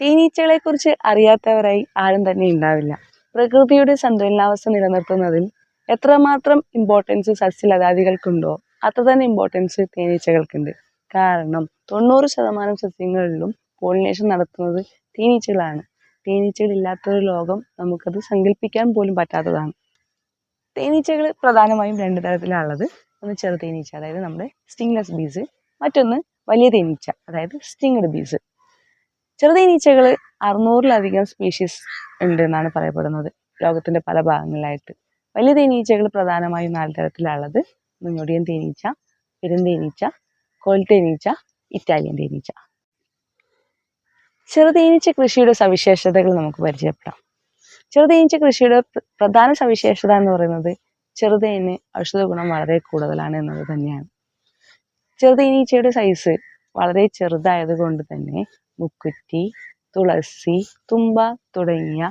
തേനീച്ചകളെ കുറിച്ച് അറിയാത്തവരായി ആരും തന്നെ ഉണ്ടാവില്ല. പ്രകൃതിയുടെ സന്തുലനാവസ്ഥ നിലനിർത്തുന്നതിൽ എത്രമാത്രം ഇമ്പോർട്ടൻസ് സസ്യലതാദികൾക്കുണ്ടോ അത്ര തന്നെ ഇമ്പോർട്ടൻസ് തേനീച്ചകൾക്കുണ്ട്. കാരണം തൊണ്ണൂറ് ശതമാനം സസ്യങ്ങളിലും പോളിനേഷൻ നടത്തുന്നത് തേനീച്ചകളാണ്. തേനീച്ചകളില്ലാത്തൊരു ലോകം നമുക്കത് സങ്കല്പിക്കാൻ പോലും പറ്റാത്തതാണ്. തേനീച്ചകൾ പ്രധാനമായും രണ്ട് തരത്തിലാണുള്ളത്. ഒന്ന് ചെറു തേനീച്ച അതായത് നമ്മുടെ സ്റ്റിംഗ്ലെസ് ബീസ് മറ്റൊന്ന് വലിയ തേനീച്ച അതായത് സ്റ്റിങ്ഡ് ബീസ് ചെറുതേനീച്ചകൾ അറുന്നൂറിലധികം സ്പീഷീസ് ഉണ്ട് എന്നാണ് പറയപ്പെടുന്നത്. ലോകത്തിന്റെ പല ഭാഗങ്ങളിലായിട്ട്. വലിയ തേനീച്ചകൾ പ്രധാനമായും നാല് തരത്തിലുള്ളത് മുന്നോടിയൻ തേനീച്ച പെരുന്തേനീച്ച കോൽ തേനീച്ച ഇറ്റാലിയൻ തേനീച്ച ചെറുതേനീച്ച കൃഷിയുടെ സവിശേഷതകൾ നമുക്ക് പരിചയപ്പെടാം. ചെറുതേനീച്ച കൃഷിയുടെ പ്രധാന സവിശേഷത എന്ന് പറയുന്നത് ചെറുതേന് ഔഷധ ഗുണം വളരെ കൂടുതലാണ് എന്നത് തന്നെയാണ്. ചെറുതേനീച്ചയുടെ സൈസ് വളരെ ചെറുതായത് കൊണ്ട് തന്നെ മുക്കുറ്റി തുളസി തുമ്പ തുടങ്ങിയ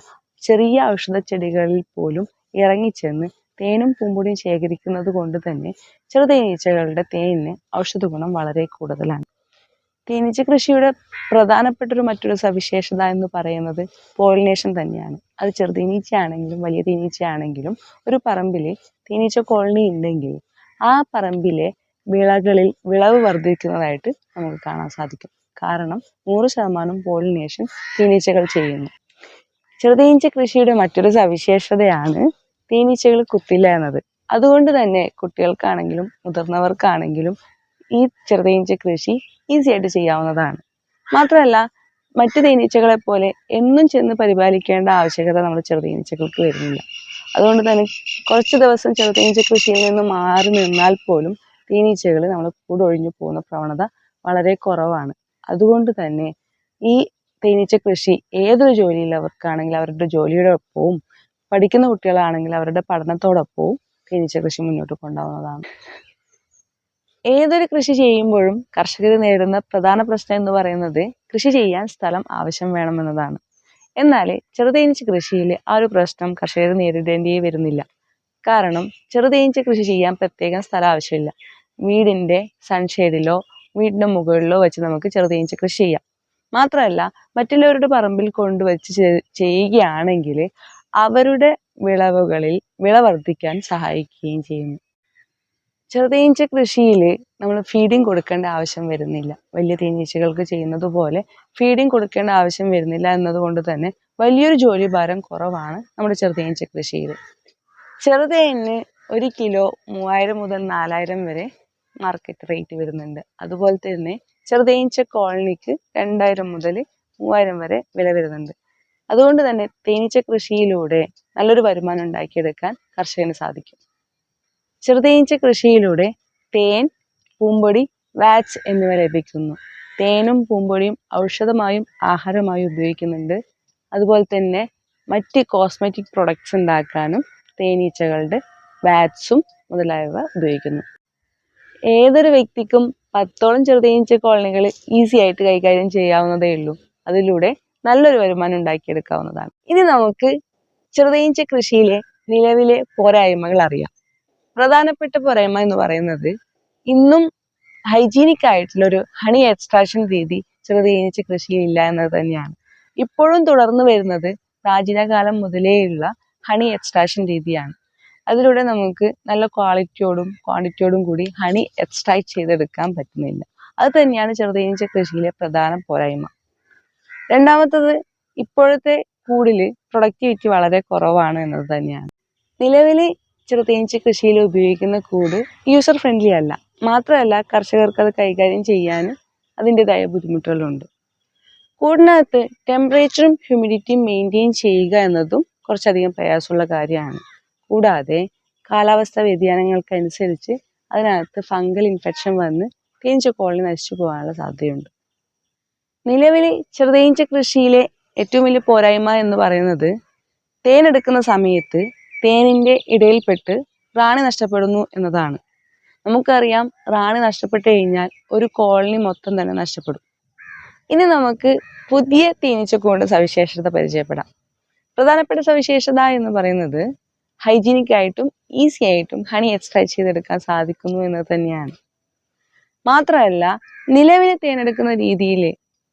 ചെറിയ ഔഷധ ചെടികളിൽ പോലും ഇറങ്ങിച്ചെന്ന് തേനും പൂമ്പൊടിയും ശേഖരിക്കുന്നത് കൊണ്ട് തന്നെ ചെറുതേനീച്ചകളുടെ തേനിന് ഔഷധ ഗുണം വളരെ കൂടുതലാണ്. തേനീച്ച കൃഷിയുടെ പ്രധാനപ്പെട്ട ഒരു മറ്റൊരു സവിശേഷത എന്ന് പറയുന്നത് പോളിനേഷൻ തന്നെയാണ്. അത് ചെറുതേനീച്ചയാണെങ്കിലും വലിയ തേനീച്ചയാണെങ്കിലും ഒരു പറമ്പിലെ തേനീച്ച കോളനി ഉണ്ടെങ്കിൽ ആ പറമ്പിലെ വിളകളിൽ വിളവ് വർദ്ധിക്കുന്നതായിട്ട് നമുക്ക് കാണാൻ സാധിക്കും. കാരണം നൂറ് ശതമാനം പോളിനേഷൻ തേനീച്ചകൾ ചെയ്യുന്നു. ചെറുതീഞ്ച കൃഷിയുടെ മറ്റൊരു സവിശേഷതയാണ് തേനീച്ചകൾ കുത്തില്ല എന്നത്. അതുകൊണ്ട് തന്നെ കുട്ടികൾക്കാണെങ്കിലും മുതിർന്നവർക്കാണെങ്കിലും ഈ ചെറുതേനീച്ച കൃഷി ഈസി ആയിട്ട് ചെയ്യാവുന്നതാണ്. മാത്രമല്ല മറ്റു തേനീച്ചകളെ പോലെ എന്നും ചെന്ന് പരിപാലിക്കേണ്ട ആവശ്യകത നമ്മുടെ ചെറുതേനീച്ചകൾക്ക് വരുന്നില്ല. അതുകൊണ്ട് തന്നെ കുറച്ച് ദിവസം ചെറുതേനീച്ച കൃഷിയിൽ നിന്ന് മാറി നിന്നാൽ പോലും തേനീച്ചകൾ നമ്മൾ കൂടൊഴിഞ്ഞു പോകുന്ന പ്രവണത വളരെ കുറവാണ്. അതുകൊണ്ട് തന്നെ ഈ തേനീച്ച കൃഷി ഏതൊരു ജോലിയിലവർക്കാണെങ്കിൽ അവരുടെ ജോലിയുടെ ഒപ്പവും പഠിക്കുന്ന കുട്ടികളാണെങ്കിൽ അവരുടെ പഠനത്തോടൊപ്പവും തേനീച്ച കൃഷി മുന്നോട്ട് കൊണ്ടുപോകുന്നതാണ്. ഏതൊരു കൃഷി ചെയ്യുമ്പോഴും കർഷകർ നേരിടുന്ന പ്രധാന പ്രശ്നം എന്ന് പറയുന്നത് കൃഷി ചെയ്യാൻ സ്ഥലം ആവശ്യം വേണമെന്നതാണ്. എന്നാൽ ചെറുതേനീച്ച കൃഷിയിൽ ആ ഒരു പ്രശ്നം കർഷകർ നേരിടേണ്ടി വരുന്നില്ല. കാരണം ചെറുതേനീച്ച കൃഷി ചെയ്യാൻ പ്രത്യേകം സ്ഥലം ആവശ്യമില്ല. വീടിന്റെ സൺഷെയ്ഡിലോ വീടിന്റെ മുകളിലോ വെച്ച് നമുക്ക് ചെറുതേനീച്ച കൃഷി ചെയ്യാം. മാത്രമല്ല മറ്റുള്ളവരുടെ പറമ്പിൽ കൊണ്ടുവച്ച് ചെയ്യുകയാണെങ്കിൽ അവരുടെ വിളവുകളിൽ വിള വർദ്ധിക്കാൻ സഹായിക്കുകയും ചെയ്യുന്നു. ചെറുതേനീച്ച കൃഷിയിൽ നമ്മൾ ഫീഡിങ് കൊടുക്കേണ്ട ആവശ്യം വരുന്നില്ല. വലിയ തേനീച്ചകൾക്ക് ചെയ്യുന്നത് പോലെ ഫീഡിങ് കൊടുക്കേണ്ട ആവശ്യം വരുന്നില്ല എന്നതുകൊണ്ട് തന്നെ വലിയൊരു ജോലി ഭാരം കുറവാണ് നമ്മുടെ ചെറുതേനീച്ച കൃഷിയിൽ. ചെറുതേന് ഒരു കിലോ മൂവായിരം മുതൽ നാലായിരം വരെ മാർക്കറ്റ് റേറ്റ് വരുന്നുണ്ട്. അതുപോലെ തന്നെ ചെറുതേനീച്ച കോളനിക്ക് രണ്ടായിരം മുതൽ മൂവായിരം വരെ വില വരുന്നുണ്ട്. അതുകൊണ്ട് തന്നെ തേനീച്ച കൃഷിയിലൂടെ നല്ലൊരു വരുമാനം ഉണ്ടാക്കിയെടുക്കാൻ കർഷകന് സാധിക്കും. ചെറുതേനീച്ച കൃഷിയിലൂടെ തേൻ പൂമ്പൊടി വാക്സ് എന്നിവ ലഭിക്കുന്നു. തേനും പൂമ്പൊടിയും ഔഷധമായും ആഹാരമായും ഉപയോഗിക്കുന്നുണ്ട്. അതുപോലെ തന്നെ മറ്റ് കോസ്മെറ്റിക് പ്രൊഡക്ട്സ് ഉണ്ടാക്കാനും തേനീച്ചകളുടെ വാക്സും മുതലായവ ഉപയോഗിക്കുന്നു. ഏതൊരു വ്യക്തിക്കും പത്തോളം ചെറുതേനീച്ച കോളനികൾ ഈസി ആയിട്ട് കൈകാര്യം ചെയ്യാവുന്നതേ ഉള്ളൂ. അതിലൂടെ നല്ലൊരു വരുമാനം ഉണ്ടാക്കിയെടുക്കാവുന്നതാണ്. ഇനി നമുക്ക് ചെറുതേനീച്ച കൃഷിയിലെ നിലവിലെ പോരായ്മകൾ അറിയാം. പ്രധാനപ്പെട്ട പോരായ്മ എന്ന് പറയുന്നത് ഇന്നും ഹൈജീനിക് ആയിട്ടുള്ള ഒരു ഹണി എക്സ്ട്രാക്ഷൻ രീതി ചെറുതേനീച്ച കൃഷിയിൽ ഇല്ല എന്നത് തന്നെയാണ്. ഇപ്പോഴും തുടർന്നു വരുന്നത് പ്രാചീന കാലം മുതലേയുള്ള ഹണി എക്സ്ട്രാക്ഷൻ രീതിയാണ്. അതിലൂടെ നമുക്ക് നല്ല ക്വാളിറ്റിയോടും ക്വാണ്ടിറ്റിയോടും കൂടി ഹണി എക്സ്ട്രാക്ട് ചെയ്തെടുക്കാൻ പറ്റുന്നില്ല. അത് തന്നെയാണ് ചെറുതേനീച്ച കൃഷിയിലെ പ്രധാന പോരായ്മ. രണ്ടാമത്തത് ഇപ്പോഴത്തെ കൂടിൽ പ്രൊഡക്ടിവിറ്റി വളരെ കുറവാണ് എന്നത് തന്നെയാണ്. നിലവിൽ ചെറുതേനീച്ച കൃഷിയിൽ ഉപയോഗിക്കുന്ന കൂട് യൂസർ ഫ്രണ്ട്ലി അല്ല. മാത്രമല്ല കർഷകർക്ക് അത് കൈകാര്യം ചെയ്യാൻ അതിന്റെതായ ബുദ്ധിമുട്ടുകളുണ്ട്. കൂടിനകത്ത് ടെമ്പറേച്ചറും ഹ്യൂമിഡിറ്റിയും മെയിന്റെയിൻ ചെയ്യുക എന്നതും കുറച്ചധികം പ്രയാസമുള്ള കാര്യമാണ്. കൂടാതെ കാലാവസ്ഥ വ്യതിയാനങ്ങൾക്കനുസരിച്ച് അതിനകത്ത് ഫംഗൽ ഇൻഫെക്ഷൻ വന്ന് തേനീച്ച കോളനി നശിച്ചു പോകാനുള്ള സാധ്യതയുണ്ട്. നിലവിൽ ചെറുതേനീച്ച കൃഷിയിലെ ഏറ്റവും വലിയ പോരായ്മ എന്ന് പറയുന്നത് തേനെടുക്കുന്ന സമയത്ത് തേനിന്റെ ഇടയിൽപ്പെട്ട് റാണി നഷ്ടപ്പെടുന്നു എന്നതാണ്. നമുക്കറിയാം റാണി നഷ്ടപ്പെട്ടു കഴിഞ്ഞാൽ ഒരു കോളനി മൊത്തം തന്നെ നഷ്ടപ്പെടും. ഇനി നമുക്ക് പുതിയ തേനീച്ചക്കൂട് സവിശേഷത പരിചയപ്പെടാം. പ്രധാനപ്പെട്ട സവിശേഷത എന്ന് പറയുന്നത് ഹൈജീനിക് ആയിട്ടും ഈസി ആയിട്ടും ഹണി എക്സ്ട്രാക്ട് ചെയ്തെടുക്കാൻ സാധിക്കുന്നു എന്ന് തന്നെയാണ്. മാത്രമല്ല നിലവിലെ തേനെടുക്കുന്ന രീതിയിൽ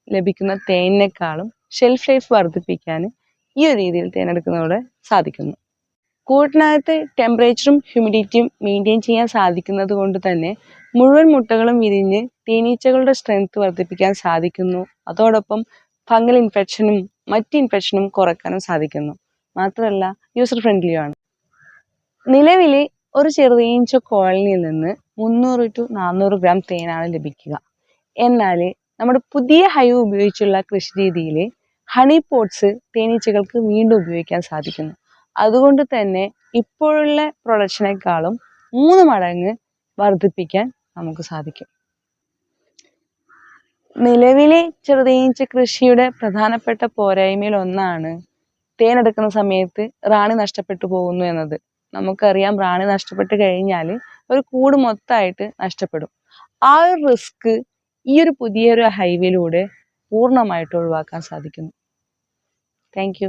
ലഭിക്കുന്ന തേനിനേക്കാളും ഷെൽഫ് ലൈഫ് വർദ്ധിപ്പിക്കാൻ ഈ ഒരു രീതിയിൽ തേനെടുക്കുന്നതോടെ സാധിക്കുന്നു. കൂട്ടിനകത്ത് ടെമ്പറേച്ചറും ഹ്യൂമിഡിറ്റിയും മെയിന്റെയിൻ ചെയ്യാൻ സാധിക്കുന്നത് കൊണ്ട് തന്നെ മുഴുവൻ മുട്ടകളും വിരിഞ്ഞ് തേനീച്ചകളുടെ സ്ട്രെങ്ത് വർദ്ധിപ്പിക്കാൻ സാധിക്കുന്നു. അതോടൊപ്പം ഫംഗൽ ഇൻഫെക്ഷനും മറ്റ് ഇൻഫെക്ഷനും കുറയ്ക്കാനും സാധിക്കുന്നു. മാത്രമല്ല യൂസർ ഫ്രണ്ട്ലിയുമാണ് നിലവിൽ ഒരു ചെറുതേനീച്ച കോളനിയിൽ നിന്ന് മുന്നൂറ് ടു നാനൂറ് ഗ്രാം തേനാണ് ലഭിക്കുക. എന്നാൽ നമ്മുടെ പുതിയ ഹൈവ് ഉപയോഗിച്ചുള്ള കൃഷി രീതിയിൽ ഹണി പോട്ട്സ് തേനീച്ചകൾക്ക് വീണ്ടും ഉപയോഗിക്കാൻ സാധിക്കുന്നു. അതുകൊണ്ട് തന്നെ ഇപ്പോഴുള്ള പ്രൊഡക്ഷനേക്കാളും മൂന്ന് മടങ്ങ് വർദ്ധിപ്പിക്കാൻ നമുക്ക് സാധിക്കും. നിലവിലെ ചെറുതേനീച്ച കൃഷിയുടെ പ്രധാനപ്പെട്ട പോരായ്മയിൽ ഒന്നാണ് തേനെടുക്കുന്ന സമയത്ത് റാണി നഷ്ടപ്പെട്ടു പോകുന്നു എന്നത്. നമുക്കറിയാം പ്രാണി നഷ്ടപ്പെട്ട് കഴിഞ്ഞാൽ ഒരു കൂട് മൊത്തമായിട്ട് നഷ്ടപ്പെടും. ആ ഒരു റിസ്ക് ഈ ഒരു പുതിയൊരു ഹൈവേയിലൂടെ പൂർണമായിട്ട് ഒഴിവാക്കാൻ സാധിക്കുന്നു. താങ്ക്